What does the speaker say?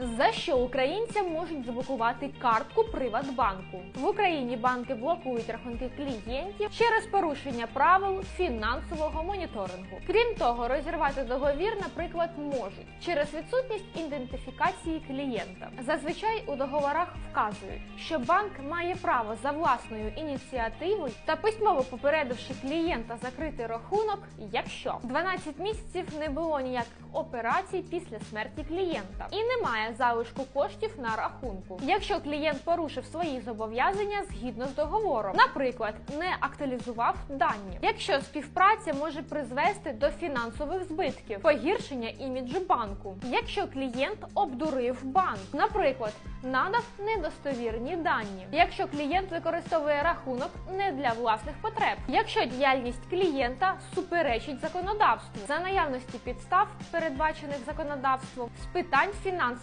За що українцям можуть заблокувати картку Приватбанку? В Україні банки блокують рахунки клієнтів через порушення правил фінансового моніторингу. Крім того, розірвати договір, наприклад, можуть через відсутність ідентифікації клієнта. Зазвичай у договорах вказують, що банк має право за власною ініціативою та письмово попередивши клієнта закрити рахунок, якщо 12 місяців не було ніяких операцій після смерті клієнта і немає залишку коштів на рахунку. Якщо клієнт порушив свої зобов'язання згідно з договором, наприклад, не актуалізував дані, якщо співпраця може призвести до фінансових збитків, погіршення іміджу банку, якщо клієнт обдурив банк, наприклад, надав недостовірні дані, якщо клієнт використовує рахунок не для власних потреб, якщо діяльність клієнта суперечить законодавству. За наявності підстав, передбачених законодавством з питань фінансового